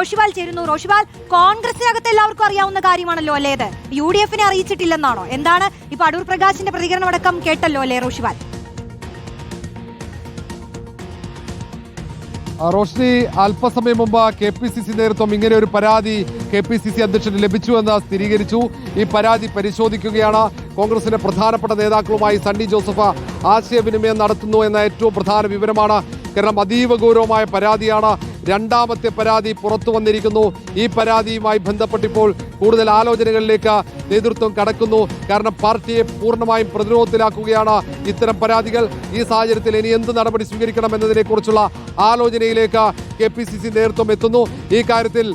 റോഷിവാൽ ചേരുന്നു. റോഷിവാൽ കോൺഗ്രസിനകത്ത് എല്ലാവർക്കും അറിയാവുന്ന കാര്യമാണല്ലോ അല്ലേ ഇത്? യു ഡി എഫിനെ അറിയിച്ചിട്ടില്ലെന്നാണോ? എന്താണ് ഇപ്പൊ അടൂർ പ്രകാശിന്റെ പ്രതികരണം അടക്കം കേട്ടല്ലോ അല്ലേ റോഷിവാൽ? റോഷ്നി അല്പസമയം മുമ്പ് കെ പി സി സി നേതൃത്വം ഇങ്ങനെ ഒരു പരാതി കെ പി സി സി അധ്യക്ഷന് ലഭിച്ചുവെന്ന് സ്ഥിരീകരിച്ചു. ഈ പരാതി പരിശോധിക്കുകയാണ് കോൺഗ്രസിന്റെ പ്രധാനപ്പെട്ട നേതാക്കളുമായി സണ്ണി ജോസഫ് ആശയവിനിമയം നടത്തുന്നു എന്ന ഏറ്റവും പ്രധാന വിവരമാണ്. കാരണം അതീവ ഗൗരവമായ പരാതിയാണ് രണ്ടാമത്തെ പരാതി പുറത്തു വന്നിരിക്കുന്നു. ഈ പരാതിയുമായി ബന്ധപ്പെട്ടിപ്പോൾ കൂടുതൽ ആലോചനകളിലേക്ക് നേതൃത്വം കടക്കുന്നു. കാരണം പാർട്ടിയെ പൂർണമായും പ്രതിരോധത്തിലാക്കുകയാണ് ഇത്തരം പരാതികൾ. ഈ സാഹചര്യത്തിൽ ഇനി എന്ത് നടപടി സ്വീകരിക്കണം എന്നതിനെക്കുറിച്ചുള്ള ആലോചനയിലേക്ക് കെ പി സി സി നേതൃത്വം എത്തുന്നു. ഈ കാര്യത്തിൽ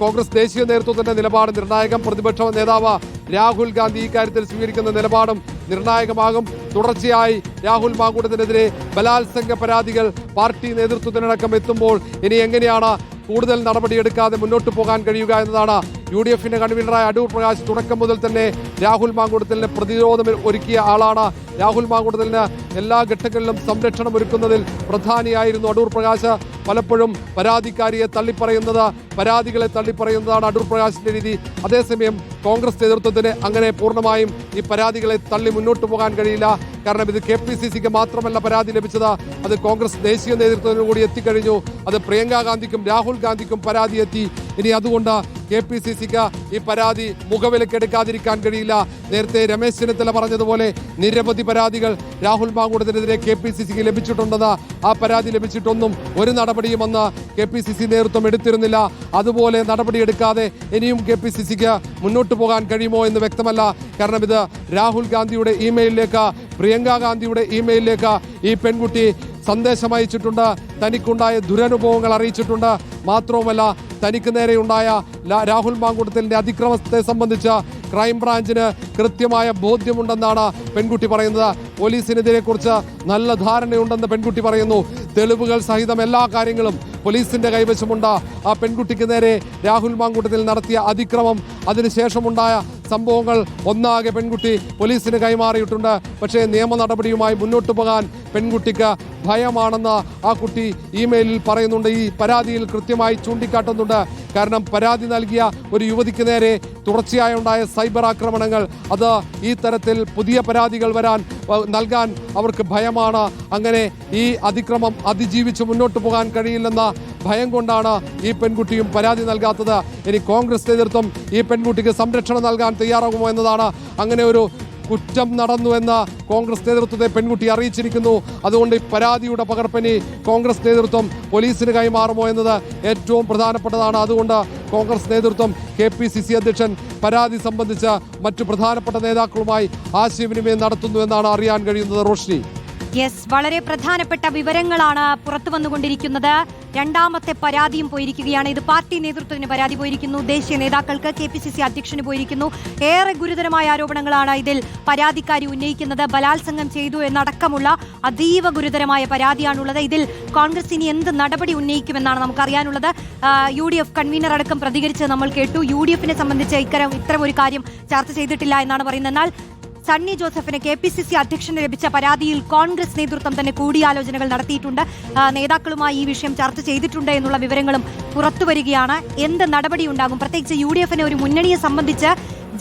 കോൺഗ്രസ് ദേശീയ നേതൃത്വത്തിന്റെ നിലപാട് നിർണായകം പ്രതിപക്ഷ നേതാവ് രാഹുൽ ഗാന്ധി ഇക്കാര്യത്തിൽ കാര്യത്തിൽ സ്വീകരിക്കുന്ന നിലപാടും നിർണായകമാകും. തുടർച്ചയായി രാഹുൽ മാങ്കൂട്ടത്തിനെതിരെ ബലാത്സംഗ പരാതികൾ പാർട്ടി നേതൃത്വത്തിനടക്കം എത്തുമ്പോൾ ഇനി എങ്ങനെയാണ് കൂടുതൽ നടപടിയെടുക്കാതെ മുന്നോട്ട് പോകാൻ കഴിയുക എന്നതാണ് യു ഡി എഫിന്റെ കൺവീനറായ അടൂർ പ്രകാശ് തുടക്കം മുതൽ തന്നെ രാഹുൽ മാങ്കൂട്ടത്തിന് പ്രതിരോധം ഒരുക്കിയ ആളാണ്. രാഹുൽ മാങ്കൂട്ടത്തിന് എല്ലാ ഘട്ടങ്ങളിലും സംരക്ഷണം ഒരുക്കുന്നതിൽ പ്രധാനിയായിരുന്നു അടൂർ പ്രകാശ്. പലപ്പോഴും പരാതിക്കാരിയെ തള്ളിപ്പറയുന്നത് പരാതികളെ തള്ളിപ്പറയുന്നതാണ് അടൂർ പ്രകാശിന്റെ രീതി. അതേസമയം കോൺഗ്രസ് നേതൃത്വത്തിന് അങ്ങനെ പൂർണമായും ഈ പരാതികളെ തള്ളി മുന്നോട്ട് പോകാൻ കഴിയില്ല. കാരണം ഇത് കെ പി സി സിക്ക് മാത്രമല്ല പരാതി ലഭിച്ചത്. അത് കോൺഗ്രസ് ദേശീയ നേതൃത്വത്തിന് കൂടി എത്തിക്കഴിഞ്ഞു. അത് പ്രിയങ്ക ഗാന്ധിക്കും രാഹുൽ ഗാന്ധിക്കും പരാതി എത്തി. ഇനി അതുകൊണ്ട് കെ പി സി സിക്ക് ഈ പരാതി മുഖവിലക്കെടുക്കാതിരിക്കാൻ കഴിയില്ല. നേരത്തെ രമേശ് ചെന്നിത്തല പറഞ്ഞതുപോലെ നിരവധി പരാതികൾ രാഹുൽ മാങ്കൂടത്തിനെതിരെ കെ പി സി സിക്ക് ലഭിച്ചിട്ടുണ്ടെന്ന് ആ പരാതി ലഭിച്ചിട്ടൊന്നും ഒരു നടപടിയും അന്ന് കെ പി സി സി നേതൃത്വം എടുത്തിരുന്നില്ല. അതുപോലെ നടപടിയെടുക്കാതെ ഇനിയും കെ പി സി സിക്ക് മുന്നോട്ട് പോകാൻ കഴിയുമോ എന്ന് വ്യക്തമല്ല. കാരണം ഇത് രാഹുൽ ഗാന്ധിയുടെ ഇമെയിലിലേക്ക് പ്രിയങ്ക ഗാന്ധിയുടെ ഇമെയിലിലേക്ക് ഈ പെൺകുട്ടി സന്ദേശം അയച്ചിട്ടുണ്ട്. തനിക്കുണ്ടായ ദുരനുഭവങ്ങൾ അറിയിച്ചിട്ടുണ്ട്. മാത്രവുമല്ല തനിക്ക് നേരെയുണ്ടായ രാഹുൽ മാങ്കൂട്ടത്തിന്റെ അതിക്രമത്തെ സംബന്ധിച്ച് ക്രൈംബ്രാഞ്ചിന് കൃത്യമായ ബോധ്യമുണ്ടെന്നാണ് പെൺകുട്ടി പറയുന്നത്. പോലീസിനെതിരെ കുറിച്ച് നല്ല ധാരണയുണ്ടെന്ന് പെൺകുട്ടി പറയുന്നു. തെളിവുകൾ സഹിതം എല്ലാ കാര്യങ്ങളും പോലീസിന്റെ കൈവശമുണ്ട്. ആ പെൺകുട്ടിക്ക് നേരെ രാഹുൽ മാങ്കൂട്ടത്തിൽ നടത്തിയ അതിക്രമം അതിനുശേഷമുണ്ടായ സംഭവങ്ങൾ ഒന്നാകെ പെൺകുട്ടി പോലീസിന് കൈമാറിയിട്ടുണ്ട്. പക്ഷേ നിയമ നടപടിയുമായി മുന്നോട്ട് പോകാൻ പെൺകുട്ടിക്ക് ഭയമാണെന്ന് ആ കുട്ടി ഇമെയിലിൽ പറയുന്നുണ്ട്. ഈ പരാതിയിൽ കൃത്യമായി ചൂണ്ടിക്കാട്ടുന്നുണ്ട്. കാരണം പരാതി നൽകിയ ഒരു യുവതിക്ക് നേരെ തുടർച്ചയായി ഉണ്ടായ സൈബർ ആക്രമണങ്ങൾ. അത് ഈ തരത്തിൽ പുതിയ പരാതികൾ വരാൻ നൽകാൻ അവർക്ക് ഭയമാണ്. അങ്ങനെ ഈ അതിക്രമം അതിജീവിച്ച് മുന്നോട്ട് പോകാൻ കഴിയില്ലെന്ന ഭയം കൊണ്ടാണ് ഈ പെൺകുട്ടിയും പരാതി നൽകാത്തത്. ഇനി കോൺഗ്രസ് നേതൃത്വം ഈ പെൺകുട്ടിക്ക് സംരക്ഷണം നൽകാൻ തയ്യാറാകുമോ എന്നതാണ്. അങ്ങനെ ഒരു കുറ്റം നടന്നുവെന്ന് കോൺഗ്രസ് നേതൃത്വത്തെ പെൺകുട്ടി അറിയിച്ചിരിക്കുന്നു. അതുകൊണ്ട് ഈ പരാതിയുടെ പകർപ്പനി കോൺഗ്രസ് നേതൃത്വം പോലീസിന് കൈമാറുമോ എന്നത് ഏറ്റവും പ്രധാനപ്പെട്ടതാണ്. അതുകൊണ്ട് കോൺഗ്രസ് നേതൃത്വം കെ പി സി സി അധ്യക്ഷൻ പരാതി സംബന്ധിച്ച് മറ്റു പ്രധാനപ്പെട്ട നേതാക്കളുമായി ആശയവിനിമയം നടത്തുന്നു എന്നാണ് അറിയാൻ കഴിയുന്നത്. റോഷ്നി. യെസ് വളരെ പ്രധാനപ്പെട്ട വിവരങ്ങളാണ് പുറത്തു വന്നുകൊണ്ടിരിക്കുന്നത്. രണ്ടാമത്തെ പരാതിയും പോയിരിക്കുകയാണ്. ഇത് പാർട്ടി നേതൃത്വത്തിന് പരാതി പോയിരിക്കുന്നു. ദേശീയ നേതാക്കൾക്ക് കെ പി സി സി അധ്യക്ഷന് പോയിരിക്കുന്നു. ഏറെ ഗുരുതരമായ ആരോപണങ്ങളാണ് ഇതിൽ പരാതിക്കാരി ഉന്നയിക്കുന്നത്. ബലാത്സംഗം ചെയ്തു എന്നടക്കമുള്ള അതീവ ഗുരുതരമായ പരാതിയാണുള്ളത്. ഇതിൽ കോൺഗ്രസ് ഇനി എന്ത് നടപടി ഉന്നയിക്കുമെന്നാണ് നമുക്കറിയാനുള്ളത്. യു ഡി എഫ് കൺവീനർ അടക്കം പ്രതികരിച്ച് നമ്മൾ കേട്ടു. യു ഡി എഫിനെ സംബന്ധിച്ച് ഇത്തരം ഇത്തരം ഒരു കാര്യം ചർച്ച ചെയ്തിട്ടില്ല എന്നാണ് പറയുന്നത്. എന്നാൽ സണ്ണി ജോസഫിന് കെ പി സി സി അധ്യക്ഷന് ലഭിച്ച പരാതിയിൽ കോൺഗ്രസ് നേതൃത്വം തന്നെ കൂടിയാലോചനകൾ നടത്തിയിട്ടുണ്ട്. നേതാക്കളുമായി ഈ വിഷയം ചർച്ച ചെയ്തിട്ടുണ്ട് എന്നുള്ള വിവരങ്ങളും പുറത്തുവരികയാണ്. എന്ത് നടപടി ഉണ്ടാകും പ്രത്യേകിച്ച് യു ഡി എഫിനെ ഒരു മുന്നണിയെ സംബന്ധിച്ച്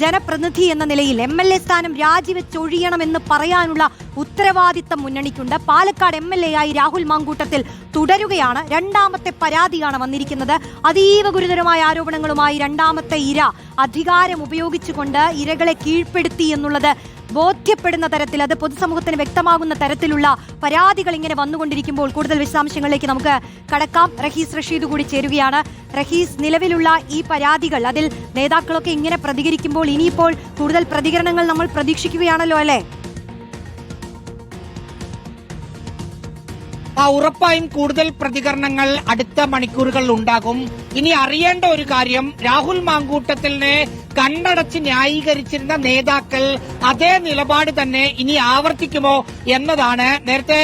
ജനപ്രതിനിധി എന്ന നിലയിൽ എം എൽ എ സ്ഥാനം രാജിവെച്ചൊഴിയണമെന്ന് പറയാനുള്ള ഉത്തരവാദിത്തം മുന്നണിക്കുണ്ട്. പാലക്കാട് എം എൽ എ ആയി രാഹുൽ മാങ്കൂട്ടത്തിൽ തുടരുകയാണ്. രണ്ടാമത്തെ പരാതിയാണ് വന്നിരിക്കുന്നത്. അതീവ ഗുരുതരമായ ആരോപണങ്ങളുമായി രണ്ടാമത്തെ ഇര അധികാരം ഉപയോഗിച്ചുകൊണ്ട് ഇരകളെ കീഴ്പ്പെടുത്തി എന്നുള്ളത് ബോധ്യപ്പെടുന്ന തരത്തിൽ അത് പൊതുസമൂഹത്തിന് വ്യക്തമാകുന്ന തരത്തിലുള്ള പരാതികൾ ഇങ്ങനെ വന്നുകൊണ്ടിരിക്കുമ്പോൾ കൂടുതൽ വിശദാംശങ്ങളിലേക്ക് നമുക്ക് കടക്കാം. റഹീസ് റഷീദ് കൂടി ചേരുകയാണ്. റഹീസ് നിലവിലുള്ള ഈ പരാതികൾ അതിൽ നേതാക്കളൊക്കെ ഇങ്ങനെ പ്രതികരിക്കുമ്പോൾ ഇനിയിപ്പോൾ കൂടുതൽ പ്രതികരണങ്ങൾ നമ്മൾ പ്രതീക്ഷിക്കുകയാണല്ലോ അല്ലേ? ആ ഉറപ്പായും കൂടുതൽ പ്രതികരണങ്ങൾ അടുത്ത മണിക്കൂറുകളിൽ ഉണ്ടാകും. ഇനി അറിയേണ്ട ഒരു കാര്യം രാഹുൽ മാങ്കൂട്ടത്തിനെ കണ്ണടച്ച് ന്യായീകരിച്ചിരുന്ന നേതാക്കൾ അതേ നിലപാട് തന്നെ ഇനി ആവർത്തിക്കുമോ എന്നതാണ് നേരത്തെ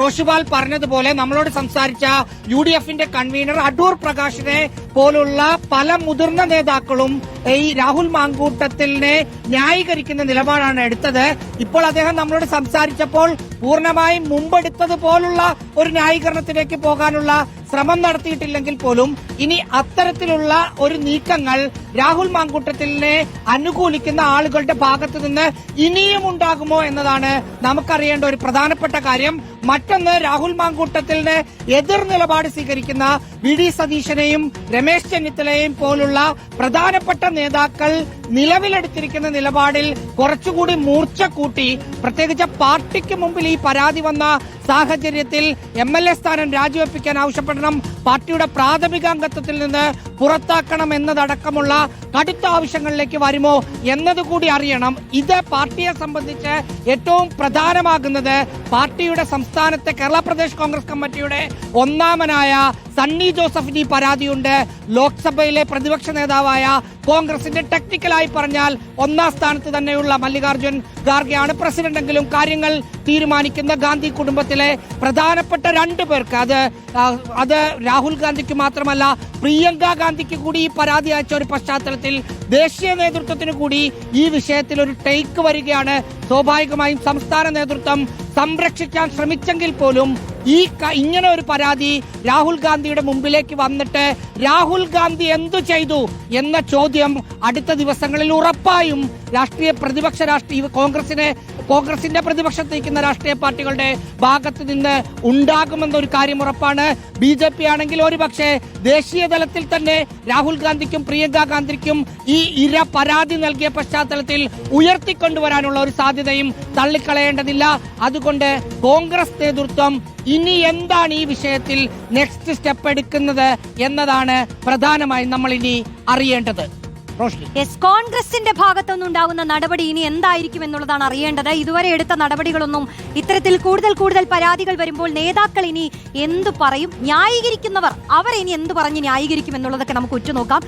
റോഷുപാൽ പറഞ്ഞതുപോലെ നമ്മളോട് സംസാരിച്ച യു ഡി എഫിന്റെ കൺവീനർ അടൂർ പ്രകാശിനെ പോലുള്ള പല മുതിർന്ന നേതാക്കളും ഈ രാഹുൽ മാങ്കൂട്ടത്തിനെ ന്യായീകരിക്കുന്ന നിലപാടാണ് എടുത്തത്. ഇപ്പോൾ അദ്ദേഹം നമ്മളോട് സംസാരിച്ചപ്പോൾ പൂർണമായും മുമ്പെടുത്തതുപോലുള്ള ഒരു ന്യായീകരണത്തിലേക്ക് പോകാനുള്ള ശ്രമം നടത്തിയിട്ടില്ലെങ്കിൽ പോലും ഇനി അത്തരത്തിലുള്ള ഒരു നീക്കങ്ങൾ രാഹുൽ മാങ്കൂട്ടത്തിലിനെ അനുകൂലിക്കുന്ന ആളുകളുടെ ഭാഗത്ത് നിന്ന് ഇനിയും ഉണ്ടാകുമോ എന്നതാണ് നമുക്കറിയേണ്ട ഒരു പ്രധാനപ്പെട്ട കാര്യം. മറ്റൊന്ന് രാഹുൽ മാങ്കൂട്ടത്തിന് എതിർ നിലപാട് സ്വീകരിക്കുന്ന വി ഡി സതീശനെയും രമേശ് ചെന്നിത്തലയെയും പോലുള്ള പ്രധാനപ്പെട്ട നേതാക്കൾ നിലവിലെടുത്തിരിക്കുന്ന നിലപാടിൽ കുറച്ചുകൂടി മൂർച്ച കൂട്ടി പ്രത്യേകിച്ച് പാർട്ടിക്ക് മുമ്പിൽ ഈ പരാതി വന്ന സാഹചര്യത്തിൽ എം എൽ എ സ്ഥാനം രാജിവെപ്പിക്കാൻ ആവശ്യപ്പെടണം. പാർട്ടിയുടെ പ്രാഥമിക അംഗത്വത്തിൽ നിന്ന് പുറത്താക്കണം എന്നതടക്കമുള്ള കടുത്ത ആവശ്യങ്ങളിലേക്ക് വരുമോ എന്നതുകൂടി അറിയണം. ഇത് പാർട്ടിയെ സംബന്ധിച്ച് ഏറ്റവും പ്രധാനമാകുന്നത് പാർട്ടിയുടെ സംസ്ഥാനത്തെ കേരള പ്രദേശ് കോൺഗ്രസ് കമ്മിറ്റിയുടെ ഒന്നാമനായ സണ്ണി ജോസഫിന് പരാതിയുണ്ട്. ലോക്സഭയിലെ പ്രതിപക്ഷ നേതാവായ കോൺഗ്രസിന്റെ ടെക്നിക്കലായി പറഞ്ഞാൽ ഒന്നാം സ്ഥാനത്ത് തന്നെയുള്ള മല്ലികാർജുൻ ഖാർഗെയാണ് പ്രസിഡന്റെങ്കിലും കാര്യങ്ങൾ തീരുമാനിക്കുന്ന ഗാന്ധി കുടുംബത്തിലെ പ്രധാനപ്പെട്ട രണ്ടു പേർക്ക് അത് അത് രാഹുൽ ഗാന്ധിക്ക് മാത്രമല്ല പ്രിയങ്ക ഗാന്ധിക്ക് കൂടി ഈ പരാതി അയച്ച ഒരു പശ്ചാത്തലത്തിൽ ദേശീയ നേതൃത്വത്തിന് കൂടി ഈ വിഷയത്തിൽ ഒരു ടേക്ക് വരികയാണ്. സ്വാഭാവികമായും സംസ്ഥാന നേതൃത്വം സംരക്ഷിക്കാൻ ശ്രമിച്ചെങ്കിൽ പോലും ഈ ഇങ്ങനെ ഒരു പരാതി രാഹുൽ ഗാന്ധിയുടെ മുമ്പിലേക്ക് വന്നിട്ട് രാഹുൽ ഗാന്ധി എന്തു ചെയ്തു എന്ന ചോദ്യം അടുത്ത ദിവസങ്ങളിൽ ഉറപ്പായും രാഷ്ട്രീയ പ്രതിപക്ഷ രാഷ്ട്രീയ കോൺഗ്രസിനെ കോൺഗ്രസിന്റെ പ്രതിപക്ഷത്ത് നിൽക്കുന്ന രാഷ്ട്രീയ പാർട്ടികളുടെ ഭാഗത്ത് നിന്ന് ഉണ്ടാകുമെന്നൊരു കാര്യം ഉറപ്പാണ്. ബി ജെ പി ആണെങ്കിൽ ഒരുപക്ഷെ ദേശീയ തലത്തിൽ തന്നെ രാഹുൽ ഗാന്ധിക്കും പ്രിയങ്ക ഗാന്ധിക്കും ഈ ഇര പരാതി നൽകിയ പശ്ചാത്തലത്തിൽ ഉയർത്തിക്കൊണ്ടുവരാനുള്ള ഒരു സാധ്യതയും തള്ളിക്കളയേണ്ടതില്ല. അതുകൊണ്ട് കോൺഗ്രസ് നേതൃത്വം ഇനി എന്താണ് ഈ വിഷയത്തിൽ നെക്സ്റ്റ് സ്റ്റെപ്പ് എടുക്കുന്നത് എന്നതാണ് പ്രധാനമായും നമ്മൾ ഇനി അറിയേണ്ടത്. യെസ് കോൺഗ്രസിന്റെ ഭാഗത്തുനിന്നുണ്ടാകുന്ന നടപടി ഇനി എന്തായിരിക്കും എന്നുള്ളതാണ് അറിയേണ്ടത്. ഇതുവരെ എടുത്ത നടപടികളൊന്നും ഇത്തരത്തിൽ കൂടുതൽ കൂടുതൽ പരാതികൾ വരുമ്പോൾ നേതാക്കൾ ഇനി എന്തു പറയും? ന്യായീകരിക്കുന്നവർ അവർ ഇനി എന്തു പറഞ്ഞ് ന്യായീകരിക്കും എന്നുള്ളതൊക്കെ നമുക്ക് ഉറ്റുനോക്കാം.